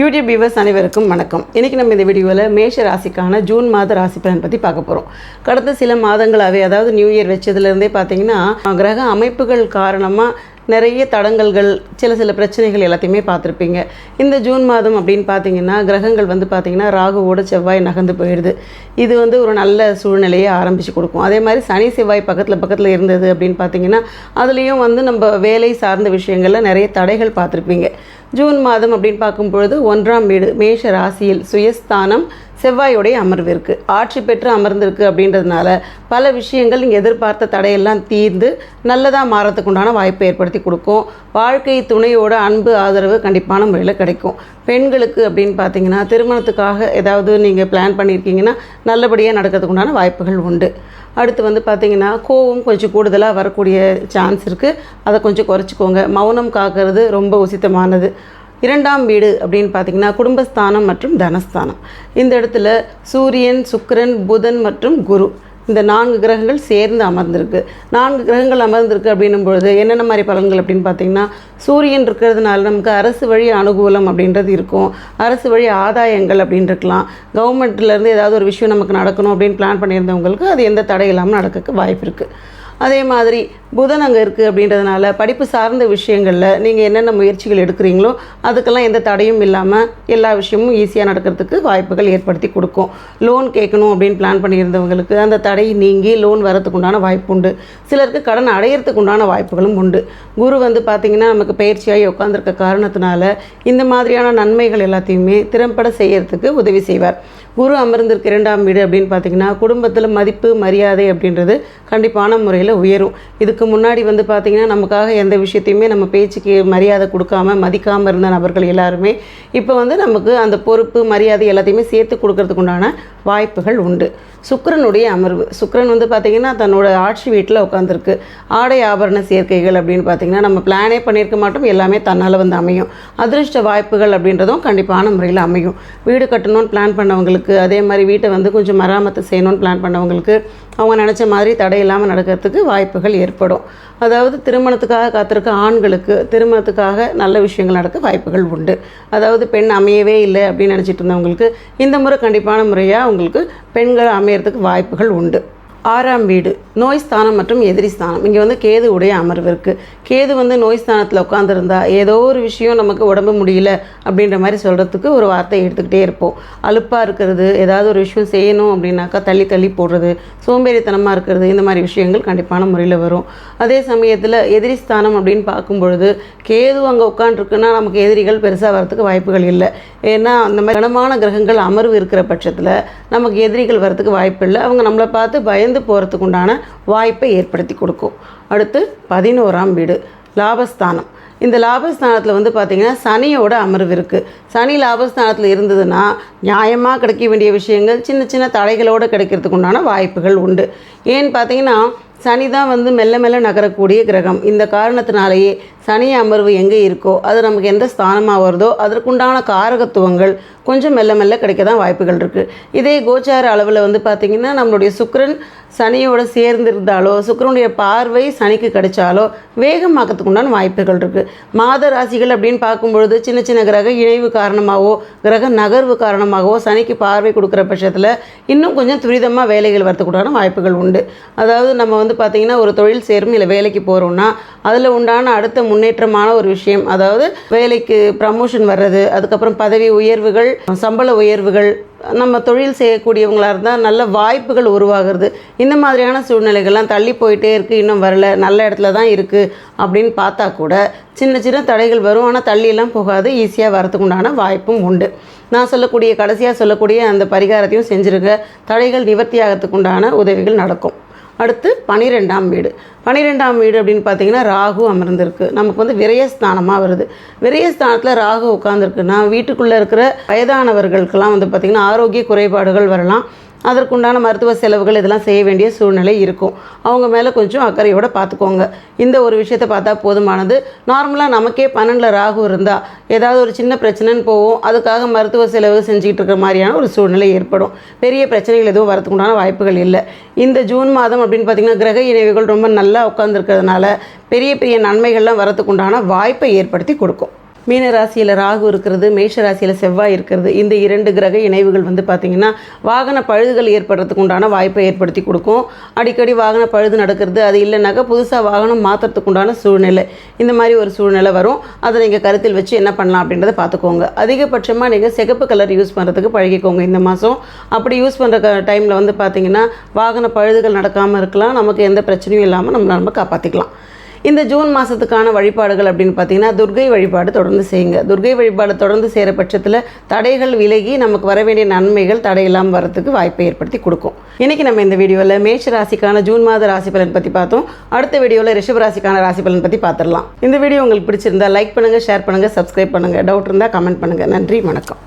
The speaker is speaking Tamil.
யூடியூப் வியூவர்ஸ் அனைவருக்கும் வணக்கம். இன்றைக்கி நம்ம இந்த வீடியோவில் மேஷ ராசிக்கான ஜூன் மாத ராசி பலன் பற்றி பார்க்க போகிறோம் கடந்த சில மாதங்களாகவே அதாவது நியூ இயர் வச்சதுலேருந்தே பார்த்தீங்கன்னா கிரக அமைப்புகள் காரணமாக நிறைய தடங்கல்கள் சில சில பிரச்சனைகள் எல்லாத்தையுமே பார்த்துருப்பீங்க. இந்த ஜூன் மாதம் அப்படின்னு பார்த்தீங்கன்னா கிரகங்கள் வந்து பார்த்தீங்கன்னா ராகுவோட செவ்வாய் நகர்ந்து போயிடுது. இது வந்து ஒரு நல்ல சூழ்நிலையை ஆரம்பித்து கொடுக்கும். அதே மாதிரி சனி செவ்வாய் பக்கத்தில் பக்கத்தில் இருந்தது அப்படின்னு பார்த்தீங்கன்னா அதுலேயும் வந்து நம்ம வேலை சார்ந்த விஷயங்களில் நிறைய தடைகள் பார்த்துருப்பீங்க. ஜூன் மாதம் அப்படின்னு பார்க்கும் பொழுது ஒன்றாம் வீடு மேஷ ராசியில் சுயஸ்தானம் செவ்வாயுடைய அமர்வு இருக்குது ஆட்சி பெற்று அமர்ந்திருக்கு அப்படின்றதுனால பல விஷயங்கள் நீங்கள் எதிர்பார்த்த தடையெல்லாம் தீர்ந்து நல்லதாக மாறத்துக்கு உண்டான வாய்ப்பை ஏற்படுத்தி கொடுக்கும். வாழ்க்கை துணையோட அன்பு ஆதரவு கண்டிப்பான முறையில் கிடைக்கும். பெண்களுக்கு அப்படின்னு பார்த்தீங்கன்னா திருமணத்துக்காக ஏதாவது நீங்கள் பிளான் பண்ணியிருக்கீங்கன்னா நல்லபடியாக நடக்கிறதுக்கு உண்டான வாய்ப்புகள் உண்டு. அடுத்து வந்து பார்த்தீங்கன்னா கோவம் கொஞ்சம் கூடுதலாக வரக்கூடிய சான்ஸ் இருக்குது அதை கொஞ்சம் குறைச்சிக்கோங்க. மௌனம் காக்கிறது ரொம்ப உசித்தமானது. இரண்டாம் வீடு அப்படின்னு பார்த்தீங்கன்னா குடும்பஸ்தானம் மற்றும் தனஸ்தானம். இந்த இடத்துல சூரியன் சுக்கரன் புதன் மற்றும் குரு. இந்த நான்கு கிரகங்கள் சேர்ந்து அமர்ந்திருக்கு. நான்கு கிரகங்கள் அமர்ந்திருக்கு அப்படின்னும் பொழுது என்னென்ன மாதிரி பலன்கள் அப்படின்னு பார்த்தீங்கன்னா சூரியன் இருக்கிறதுனால நமக்கு அரசு வழி அனுகூலம் அப்படின்றது இருக்கும். அரசு வழி ஆதாயங்கள் அப்படின்னு இருக்கலாம் கவர்மெண்ட்லேருந்து ஏதாவது ஒரு விஷயம் நமக்கு நடக்கணும் அப்படின்னு பிளான் பண்ணியிருந்தவங்களுக்கு அது எந்த தடை இல்லாமல் நடக்க வாய்ப்பு இருக்குது அதே மாதிரி புதன் அங்கே இருக்குது அப்படின்றதுனால படிப்பு சார்ந்த விஷயங்களில் நீங்கள் என்னென்ன முயற்சிகள் எடுக்கிறீங்களோ அதுக்கெல்லாம் எந்த தடையும் இல்லாமல் எல்லா விஷயமும் ஈஸியாக நடக்கிறதுக்கு வாய்ப்புகள் ஏற்படுத்தி கொடுக்கும். லோன் கேட்கணும் அப்படின்னு பிளான் பண்ணியிருந்தவங்களுக்கு அந்த தடை நீங்கி லோன் வரத்துக்கு உண்டான வாய்ப்பு உண்டு. சிலருக்கு கடன் அடையிறதுக்கு உண்டான வாய்ப்புகளும் உண்டு. குரு வந்து பார்த்திங்கன்னா நமக்கு பயிற்சியாகி உட்காந்துருக்க காரணத்தினால இந்த மாதிரியான நன்மைகள் எல்லாத்தையுமே திறம்பட செய்யறதுக்கு உதவி செய்வார். குரு அமர்ந்திருக்க இரண்டாம் வீடு அப்படின்னு பார்த்தீங்கன்னா குடும்பத்தில் மதிப்பு மரியாதை அப்படின்றது கண்டிப்பான முறையில் உயரும். இதுக்கு முன்னாடி வந்து பார்த்திங்கன்னா நமக்காக எந்த விஷயத்தையுமே நம்ம பேச்சுக்கு மரியாதை கொடுக்காம மதிக்காமல் இருந்த நபர்கள் எல்லாருமே இப்போ வந்து நமக்கு அந்த பொறுப்பு மரியாதை எல்லாத்தையுமே சேர்த்து கொடுக்கறதுக்கு உண்டான வாய்ப்புகள் உண்டு. சுக்கரனுடைய அமர்வு. சுக்கரன் வந்து பார்த்திங்கன்னா தன்னோட ஆட்சி வீட்டில் உட்காந்துருக்கு ஆடை ஆபரண சேர்க்கைகள் அப்படின்னு பார்த்திங்கன்னா நம்ம பிளானே பண்ணியிருக்க மாட்டோம். எல்லாமே தன்னால் வந்து அமையும். அதிர்ஷ்ட வாய்ப்புகள் அப்படின்றதும் கண்டிப்பான முறையில் அமையும். வீடு கட்டணும்னு பிளான் பண்ணவங்களுக்கு அதே மாதிரி வீட்டை வந்து கொஞ்சம் மராமத்து செய்யணும்னு பிளான் பண்ணவங்களுக்கு அவங்க நினச்ச மாதிரி தடை இல்லாமல் நடக்கிறதுக்கு வாய்ப்புகள் ஏற்படும். அதாவது திருமணத்துக்காக காத்திருக்க ஆண்களுக்கு திருமணத்துக்காக நல்ல விஷயங்கள் நடக்க வாய்ப்புகள் உண்டு. அதாவது பெண் அமையவே இல்லை அப்படின்னு நினச்சிட்டு இருந்தவங்களுக்கு இந்த முறை கண்டிப்பான முறையாக அவங்களுக்கு பெண்கள் அமையறதுக்கு வாய்ப்புகள் உண்டு. ஆறாம் வீடு நோய் ஸ்தானம் மற்றும் எதிரி ஸ்தானம். இங்கே வந்து கேது உடைய அமர்வு இருக்குது கேது வந்து நோய் ஸ்தானத்தில் உட்காந்துருந்தா ஏதோ ஒரு விஷயம் நமக்கு உடம்பு முடியல அப்படின்ற மாதிரி சொல்கிறதுக்கு ஒரு வார்த்தை எடுத்துக்கிட்டே இருப்போம். அலுப்பாக இருக்கிறது ஏதாவது ஒரு விஷயம் செய்யணும் அப்படின்னாக்கா தள்ளி தள்ளி போடுறது சோம்பேறித்தனமாக இருக்கிறது இந்த மாதிரி விஷயங்கள் கண்டிப்பான முறையில் வரும். அதே சமயத்தில் எதிரி ஸ்தானம் அப்படின்னு பார்க்கும் பொழுது கேது அங்கே உட்காந்துருக்குன்னா நமக்கு எதிரிகள் பெருசாக வரதுக்கு வாய்ப்புகள் இல்லை. ஏன்னா அந்த மாதிரி கனமான கிரகங்கள் அமர்வு இருக்கிற பட்சத்தில் நமக்கு எதிரிகள் வரதுக்கு வாய்ப்பு இல்லை. அவங்க நம்மளை பார்த்து பயந்து போகிறதுக்கு உண்டான வாய்ப்பை ஏற்படுத்தி கொடுக்கும். அடுத்து பதினோராம் வீடு லாபஸ்தானம். இந்த லாபஸ்தானத்தில் வந்து பார்த்திங்கன்னா சனியோட அமர்வு இருக்குது சனி லாபஸ்தானத்தில் இருந்ததுன்னா நியாயமாக கிடைக்க வேண்டிய விஷயங்கள் சின்ன சின்ன தடைகளோடு கிடைக்கிறதுக்கு உண்டான வாய்ப்புகள் உண்டு. ஏன்னு பார்த்தீங்கன்னா சனி தான் வந்து மெல்ல மெல்ல நகரக்கூடிய கிரகம். இந்த காரணத்தினாலேயே சனி அமர்வு எங்கே இருக்கோ அது நமக்கு எந்த ஸ்தானமாக வருதோ அதற்குண்டான காரகத்துவங்கள் கொஞ்சம் மெல்ல மெல்ல கிடைக்க தான் வாய்ப்புகள் இருக்குது இதே கோச்சார அளவில் வந்து பார்த்திங்கன்னா நம்மளுடைய சுக்கரன் சனியோட சேர்ந்து இருந்தாலோ சுக்கிரனுடைய பார்வை சனிக்கு கிடைச்சாலோ வேகமாக்கிறதுக்கு உண்டான வாய்ப்புகள் இருக்குது மாத ராசிகள் அப்படின்னு பார்க்கும்பொழுது சின்ன சின்ன கிரக இணைவு காரணமாகவோ கிரக நகர்வு காரணமாகவோ சனிக்கு பார்வை கொடுக்குற பட்சத்தில் இன்னும் கொஞ்சம் துரிதமாக வேலைகள் வரத்துக்குண்டான வாய்ப்புகள் உண்டு. அதாவது நம்ம வந்து பார்த்திங்கன்னா ஒரு தொழில் சேரும் இல்லை வேலைக்கு போகிறோம்னா அதில் உண்டான அடுத்த முன்னேற்றமான ஒரு விஷயம் அதாவது வேலைக்கு ப்ரமோஷன் வர்றது அதுக்கப்புறம் பதவி உயர்வுகள் சம்பள உயர்வுகள் நம்ம தொழில் செய்யக்கூடியவங்களாக இருந்தால் நல்ல வாய்ப்புகள் உருவாகிறது. இந்த மாதிரியான சூழ்நிலைகள்லாம் தள்ளி போயிட்டே இருக்குது இன்னும் வரல. நல்ல இடத்துல தான் இருக்குது அப்படின்னு பார்த்தா கூட சின்ன சின்ன தடைகள் வரும். ஆனால் தள்ளியெல்லாம் போகாது. ஈஸியாக வரத்துக்கு உண்டான வாய்ப்பும் உண்டு. நான் சொல்லக்கூடிய கடைசியாக சொல்லக்கூடிய அந்த பரிகாரத்தையும் செஞ்சுருக்க தடைகள் நிவர்த்தி ஆகிறதுக்கு உண்டான உதவிகள் நடக்கும். அடுத்து பனிரெண்டாம் வீடு. பனிரெண்டாம் வீடு அப்படின்னு பார்த்தீங்கன்னா ராகு அமர்ந்திருக்கு. நமக்கு வந்து விரயஸ்தானமாக வருது. விரயஸ்தானத்தில் ராகு உட்காந்துருக்குன்னா வீட்டுக்குள்ளே இருக்கிற வயதானவர்களுக்கெல்லாம் வந்து பார்த்திங்கன்னா ஆரோக்கிய குறைபாடுகள் வரலாம். அதற்குண்டான மருத்துவ செலவுகள் இதெல்லாம் செய்ய வேண்டிய சூழ்நிலை இருக்கும். அவங்க மேலே கொஞ்சம் அக்கறையோடு பார்த்துக்கோங்க இந்த ஒரு விஷயத்தை பார்த்தா போதுமானது. நார்மலாக நமக்கே பன்னெண்டில் ராகு இருந்தால் ஏதாவது ஒரு சின்ன பிரச்சனைன்னு போவோம். அதுக்காக மருத்துவ செலவு செஞ்சுக்கிட்டு இருக்கிற மாதிரியான ஒரு சூழ்நிலை ஏற்படும். பெரிய பிரச்சனைகள் எதுவும் வரதுக்குண்டான வாய்ப்புகள் இல்லை. இந்த ஜூன் மாதம் அப்படின்னு பார்த்திங்கன்னா கிரக இணைவுகள் ரொம்ப நல்லா உட்காந்துருக்கிறதுனால பெரிய பெரிய நன்மைகள்லாம் வரதுக்குண்டான வாய்ப்பை ஏற்படுத்தி கொடுக்கும். மீன ராசியில் ராகு இருக்கிறது மேஷ ராசியில் செவ்வாய் இருக்கிறது இந்த இரண்டு கிரக இணைவுகள் வந்து பார்த்திங்கன்னா வாகன பழுதுகள் ஏற்படுறதுக்கு உண்டான வாய்ப்பை ஏற்படுத்தி கொடுக்கும். அடிக்கடி வாகன பழுது நடக்கிறது அது இல்லைனாக்கா புதுசாக வாகனம் மாற்றுறதுக்கு உண்டான சூழ்நிலை. இந்த மாதிரி ஒரு சூழ்நிலை வரும். அதை நீங்கள் கருத்தில் வச்சு என்ன பண்ணலாம் அப்படின்றத பார்த்துக்கோங்க. அதிகபட்சமாக நீங்கள் சிகப்பு கலர் யூஸ் பண்ணுறதுக்கு பழகிக்கோங்க இந்த மாதம் அப்படி யூஸ் பண்ணுற டைமில் வந்து பார்த்திங்கன்னா வாகன பழுதுகள் நடக்காமல் இருக்கலாம். நமக்கு எந்த பிரச்சனையும் இல்லாமல் நம்ம நம்ம காப்பாற்றிக்கலாம் இந்த ஜூன் மாதத்துக்கான வழிபாடுகள் அப்படின்னு பார்த்தீங்கன்னா துர்கை வழிபாடு தொடர்ந்து செய்யுங்க. துர்கை வழிபாடு தொடர்ந்து செய்கிற பட்சத்தில் தடைகள் விலகி நமக்கு வர வேண்டிய நன்மைகள் தடையில்லாமல் வரத்துக்கு வாய்ப்பை ஏற்படுத்தி கொடுக்கும். இன்றைக்கி நம்ம இந்த வீடியோவில் மேஷ ராசிக்கான ஜூன் மாத ராசி பலன் பற்றி பார்த்தோம். அடுத்த வீடியோவில் ரிஷப ராசிக்கான ராசி பலன் பற்றி பார்த்துடலாம் இந்த வீடியோ உங்களுக்கு பிடிச்சிருந்தா லைக் பண்ணுங்கள் ஷேர் பண்ணுங்கள் சப்ஸ்கிரைப் பண்ணுங்கள் டவுட் இருந்தால் கமெண்ட் பண்ணுங்கள் நன்றி வணக்கம்.